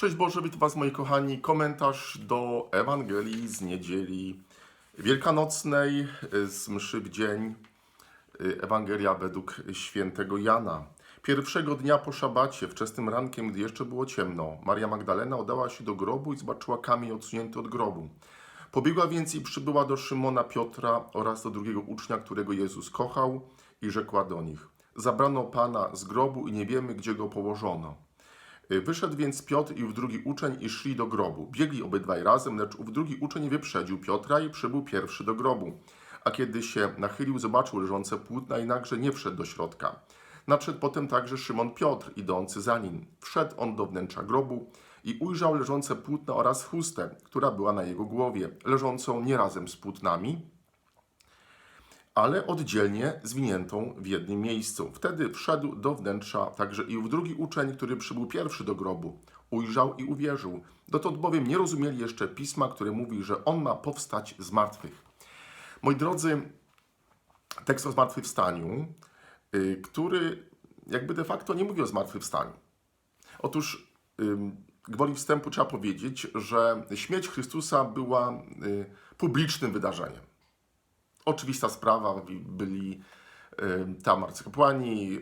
Cześć Boże, witam Was moi kochani. Komentarz do Ewangelii z niedzieli wielkanocnej z mszy w dzień. Ewangelia według świętego Jana. Pierwszego dnia po szabacie, wczesnym rankiem, gdy jeszcze było ciemno, Maria Magdalena udała się do grobu i zobaczyła kamień odsunięty od grobu. Pobiegła więc i przybyła do Szymona Piotra oraz do drugiego ucznia, którego Jezus kochał i rzekła do nich: Zabrano Pana z grobu i nie wiemy, gdzie go położono. Wyszedł więc Piotr i ów drugi uczeń i szli do grobu. Biegli obydwaj razem, lecz ów drugi uczeń wyprzedził Piotra i przybył pierwszy do grobu. A kiedy się nachylił, zobaczył leżące płótna nagle nie wszedł do środka. Nadszedł potem także Szymon Piotr, idący za nim. Wszedł on do wnętrza grobu i ujrzał leżące płótna oraz chustę, która była na jego głowie, leżącą nie razem z płótnami, ale oddzielnie zwiniętą w jednym miejscu. Wtedy wszedł do wnętrza także i ów drugi uczeń, który przybył pierwszy do grobu. Ujrzał i uwierzył. Dotąd bowiem nie rozumieli jeszcze pisma, które mówi, że on ma powstać z martwych. Moi drodzy, tekst o zmartwychwstaniu, y, który jakby de facto nie mówi o zmartwychwstaniu. Otóż gwoli wstępu trzeba powiedzieć, że śmierć Chrystusa była y, publicznym wydarzeniem oczywista sprawa, byli tam arcykapłani,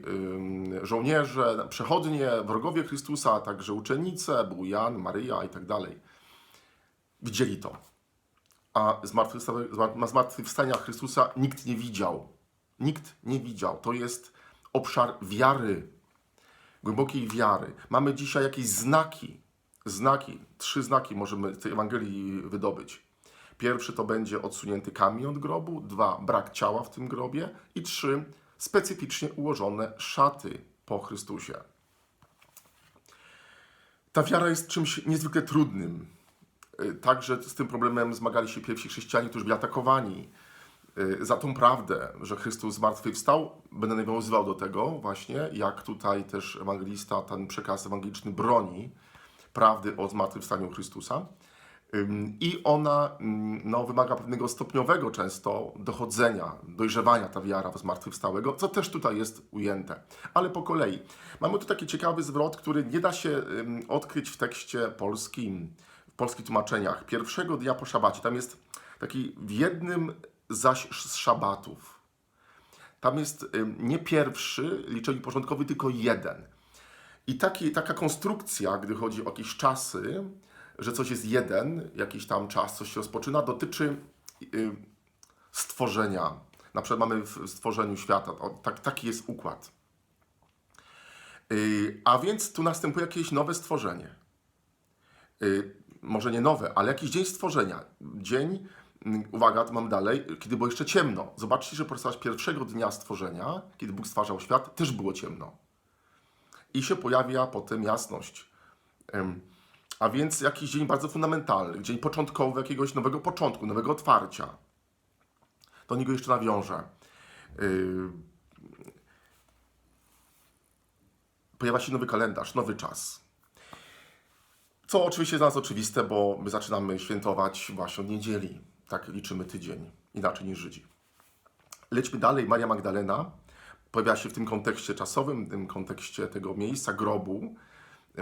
żołnierze, przechodnie, wrogowie Chrystusa, a także uczennice, był Jan, Maryja i tak dalej. Widzieli to. A zmartwychwstania Chrystusa nikt nie widział. Nikt nie widział. To jest obszar wiary, głębokiej wiary. Mamy dzisiaj jakieś znaki, znaki, trzy znaki możemy z tej Ewangelii wydobyć. Pierwszy to będzie odsunięty kamień od grobu, dwa brak ciała w tym grobie i trzy specyficznie ułożone szaty po Chrystusie. Ta wiara jest czymś niezwykle trudnym. Y, Także z tym problemem zmagali się pierwsi chrześcijanie, którzy byli atakowani. Y, Za tą prawdę, że Chrystus zmartwychwstał, będę nawiązywał do tego właśnie, jak tutaj też ewangelista ten przekaz ewangeliczny broni prawdy o zmartwychwstaniu Chrystusa. I ona no, wymaga pewnego stopniowego często dochodzenia, dojrzewania ta wiara w zmartwychwstałego, co też tutaj jest ujęte. Ale po kolei. Mamy tu taki ciekawy zwrot, który nie da się odkryć w tekście polskim, w polskich tłumaczeniach. Pierwszego dnia po szabacie. Tam jest taki w jednym zaś z szabatów. Tam jest nie pierwszy liczebnik porządkowy, tylko jeden. I taki, taka konstrukcja, gdy chodzi o jakieś czasy, że coś jest jeden, jakiś tam czas, coś się rozpoczyna, dotyczy y, stworzenia. Na przykład mamy w stworzeniu świata. O, tak, taki jest układ. Y, a więc tu następuje jakieś nowe stworzenie. Y, może nie nowe, ale jakiś dzień stworzenia. Dzień, y, uwaga, tu mam dalej, kiedy było jeszcze ciemno. Zobaczcie, że podczas pierwszego dnia stworzenia, kiedy Bóg stwarzał świat, też było ciemno. I się pojawia potem jasność. A więc jakiś dzień bardzo fundamentalny, dzień początkowy jakiegoś nowego początku, nowego otwarcia. Do niego jeszcze nawiążę. Yy... Pojawia się nowy kalendarz, nowy czas. Co oczywiście dla nas oczywiste, bo my zaczynamy świętować właśnie od niedzieli. Tak liczymy tydzień, inaczej niż Żydzi. Lećmy dalej. Maria Magdalena pojawia się w tym kontekście czasowym, w tym kontekście tego miejsca grobu,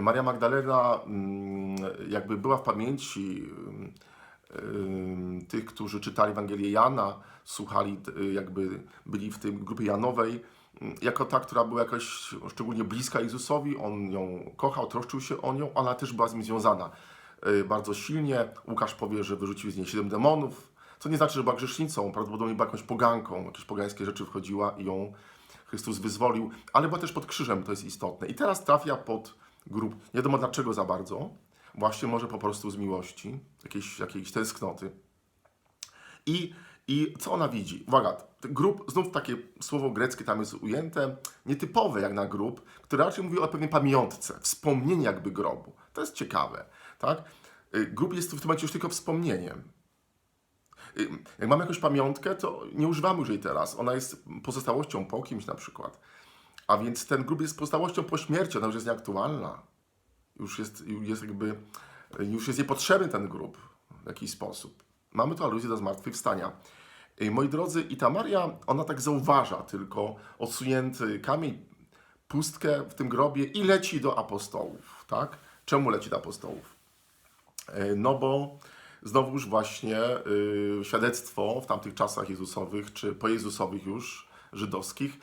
Maria Magdalena mm, jakby była w pamięci tych, którzy czytali Ewangelię Jana, słuchali, jakby byli w tej grupie Janowej, jako ta, która była jakoś szczególnie bliska Jezusowi, on ją kochał, troszczył się o nią, ona też była z nim związana y, bardzo silnie. Łukasz powie, że wyrzucił z niej siedem demonów, co nie znaczy, że była grzesznicą, prawdopodobnie była jakąś poganką, jakieś pogańskie rzeczy wchodziła i ją Chrystus wyzwolił, ale była też pod krzyżem, to jest istotne. I teraz trafia pod grup. Nie wiadomo dlaczego za bardzo. Właśnie może po prostu z miłości, jakiejś, jakiejś tęsknoty. I, I co ona widzi? Uwaga, grup, znów takie słowo greckie tam jest ujęte, nietypowe jak na grup, które raczej mówi o pewnej pamiątce, wspomnienie jakby grobu. To jest ciekawe, tak? Grób jest w tym momencie już tylko wspomnieniem. Jak mamy jakąś pamiątkę, to nie używamy już jej teraz. Ona jest pozostałością po kimś na przykład. A więc ten grób jest pozostałością po śmierci, ona już jest nieaktualna. Już jest, jest jakby, już jest niepotrzebny ten grób w jakiś sposób. Mamy tu aluzję do zmartwychwstania. Moi drodzy, i ta Maria, ona tak zauważa tylko odsunięty kamień, pustkę w tym grobie i leci do apostołów, tak? Czemu leci do apostołów? E, No bo znowuż właśnie y, świadectwo w tamtych czasach Jezusowych, czy pojezusowych już, żydowskich,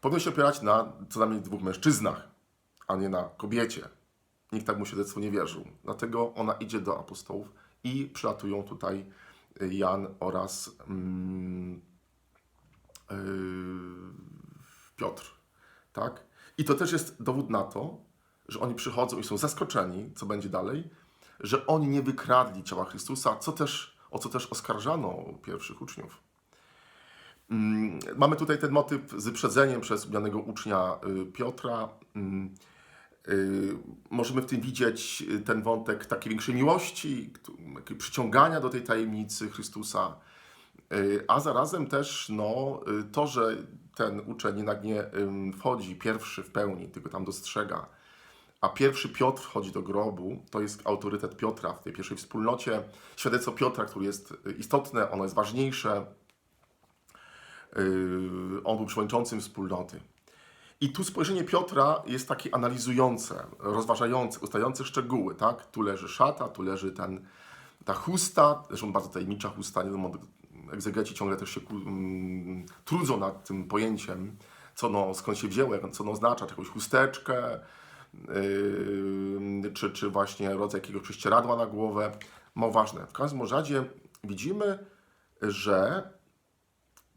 powinno się opierać na co najmniej dwóch mężczyznach, a nie na kobiecie. Nikt tak mu świadectwo nie wierzył. Dlatego ona idzie do apostołów i przylatują tutaj Jan oraz mm, yy, Piotr. Tak? I to też jest dowód na to, że oni przychodzą i są zaskoczeni, co będzie dalej, że oni nie wykradli ciała Chrystusa, co też, o co też oskarżano pierwszych uczniów. Mm, Mamy tutaj ten motyw z wyprzedzeniem przez umianego ucznia y, Piotra. Mm, y, Możemy w tym widzieć y, ten wątek takiej większej miłości, przyciągania do tej tajemnicy Chrystusa, a zarazem też no, to, że ten uczeń jednak nie wchodzi pierwszy w pełni, tylko tam dostrzega, a pierwszy Piotr wchodzi do grobu, to jest autorytet Piotra w tej pierwszej wspólnocie, świadectwo Piotra, które jest istotne, ono jest ważniejsze, on był przewodniczącym wspólnoty. I tu spojrzenie Piotra jest takie analizujące, rozważające, ustalające szczegóły, tak? Tu leży szata, tu leży ten, ta chusta, zresztą bardzo tajemnicza chusta, nie wiadomo, egzegeci ciągle też się mm, trudzą nad tym pojęciem, co no, skąd się wzięło, co ono oznacza, czy jakąś chusteczkę, yy, czy, czy właśnie rodzaj jakiegoś prześcieradła na głowę. Mało ważne. W każdym razie widzimy, że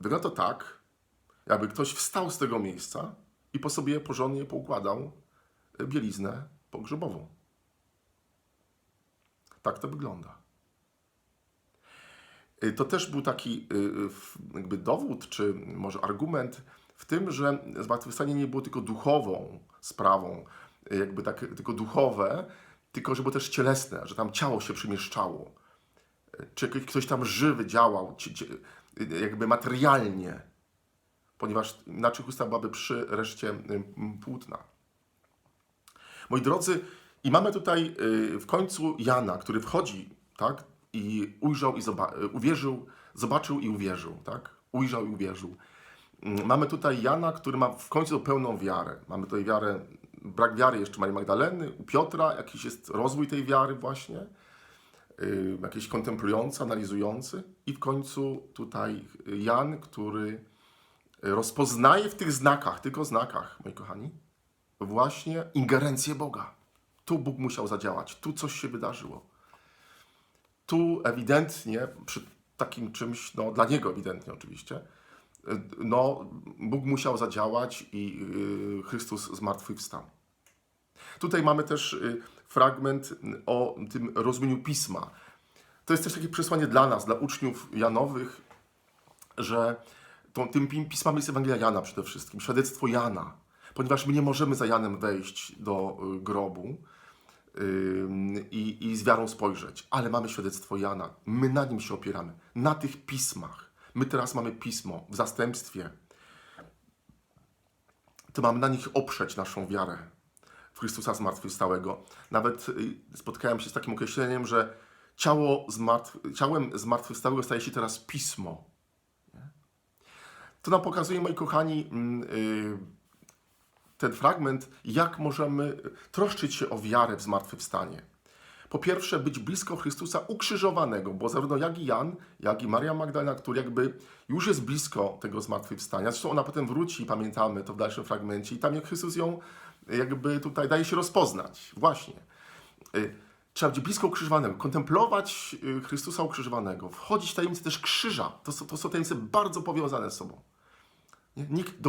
Wygląda to tak, jakby ktoś wstał z tego miejsca i po sobie porządnie poukładał bieliznę pogrzebową. Tak to wygląda. Y, To też był taki w- jakby dowód, czy może argument w tym, że zmartwychwstanie nie było tylko duchową sprawą, jakby tak tylko duchowe, tylko że było też cielesne, że tam ciało się przemieszczało czy ktoś tam żywy działał, jakby materialnie, ponieważ inaczej chusta byłaby przy reszcie ym, płótna. Moi drodzy, i mamy tutaj y, w końcu Jana, który wchodzi, tak, i ujrzał i zoba- y, uwierzył, zobaczył i uwierzył, tak, ujrzał i uwierzył. Mm, Mamy tutaj Jana, który ma w końcu pełną wiarę. Mamy tutaj wiarę, brak wiary jeszcze Marii Magdaleny, u Piotra jakiś jest rozwój tej wiary właśnie y, jakiś kontemplujący, analizujący i w końcu tutaj Jan, który rozpoznaje w tych znakach, tylko znakach, moi kochani, właśnie ingerencję Boga. Tu Bóg musiał zadziałać, tu coś się wydarzyło. Tu ewidentnie, przy takim czymś, no dla Niego ewidentnie oczywiście, y, no Bóg musiał zadziałać i y, Chrystus zmartwychwstał. Tutaj mamy też y, fragment o tym rozumieniu pisma. To jest też takie przesłanie dla nas, dla uczniów Janowych, że tą, tym pi- pismem jest Ewangelia Jana przede wszystkim, świadectwo Jana, ponieważ my nie możemy za Janem wejść do y, grobu i, i z wiarą spojrzeć, ale mamy świadectwo Jana, my na nim się opieramy, na tych pismach. My teraz mamy pismo w zastępstwie, to mamy na nich oprzeć naszą wiarę Chrystusa zmartwychwstałego. Nawet y, spotkałem się z takim określeniem, że ciało zmartw... ciałem zmartwychwstałego staje się teraz pismo. To nam pokazuje, moi kochani, mm, y, ten fragment, jak możemy troszczyć się o wiarę w zmartwychwstanie. Po pierwsze, być blisko Chrystusa ukrzyżowanego, bo zarówno jak i Jan, jak i Maria Magdalena, który jakby już jest blisko tego zmartwychwstania. Zresztą ona potem wróci, pamiętamy to w dalszym fragmencie, i tam jak Chrystus ją jakby tutaj daje się rozpoznać. Właśnie. Y, Trzeba być blisko ukrzyżowanego, kontemplować y, Chrystusa ukrzyżowanego, wchodzić w tajemnicę też krzyża. To, są- to są tajemnice bardzo powiązane z sobą. Nikt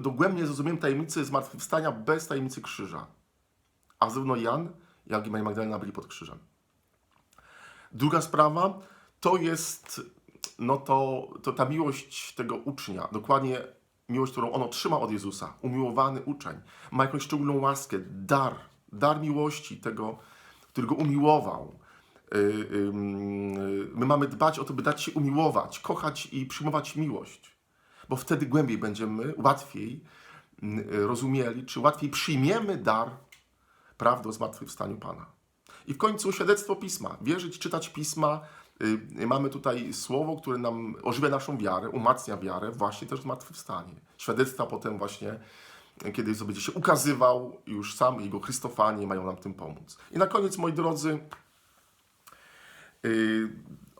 dogłębnie nie zrozumie tajemnicy zmartwychwstania bez tajemnicy krzyża. A zarówno Jan, jak i Maria Magdalena byli pod krzyżem. Druga sprawa to jest no to, to ta miłość tego ucznia, dokładnie miłość, którą on otrzymał od Jezusa, umiłowany uczeń, ma jakąś szczególną łaskę, dar, dar miłości tego, który go umiłował. Y, y, My mamy dbać o to, by dać się umiłować, kochać i przyjmować miłość, bo wtedy głębiej będziemy, łatwiej y, rozumieli, czy łatwiej przyjmiemy dar prawdy o zmartwychwstaniu Pana. I w końcu świadectwo Pisma. Wierzyć, czytać Pisma. Y, mamy tutaj słowo, które nam ożywia naszą wiarę, umacnia wiarę, właśnie też w zmartwychwstanie. Świadectwa potem właśnie kiedy Jezus będzie się ukazywał, już sam Jego Chrystofanie mają nam tym pomóc. I na koniec, moi drodzy, y,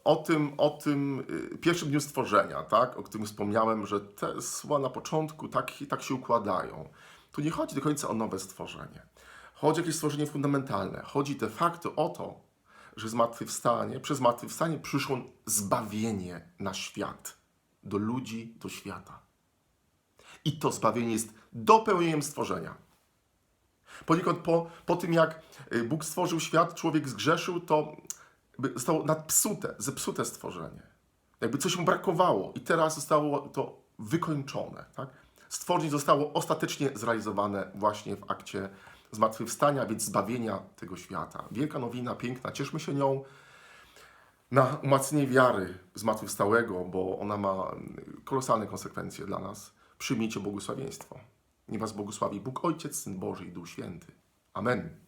o tym, o tym y, pierwszym dniu stworzenia, tak, o którym wspomniałem, że te słowa na początku tak, tak się układają. Tu nie chodzi do końca o nowe stworzenie. Chodzi o jakieś stworzenie fundamentalne. Chodzi de facto o to, że zmartwychwstanie, przez zmartwychwstanie przyszło zbawienie na świat, do ludzi, do świata. I to zbawienie jest dopełnieniem stworzenia. Poniekąd po, po tym, jak y, Bóg stworzył świat, człowiek zgrzeszył, to zostało nadpsute, zepsute stworzenie. Jakby coś mu brakowało i teraz zostało to wykończone. Tak? Stworzenie zostało ostatecznie zrealizowane właśnie w akcie zmartwychwstania, więc zbawienia tego świata. Wielka nowina, piękna, cieszmy się nią na umacnienie wiary zmartwychwstałego, bo ona ma kolosalne konsekwencje dla nas. Przyjmijcie błogosławieństwo. Niech Was błogosławi Bóg Ojciec, Syn Boży i Duch Święty. Amen.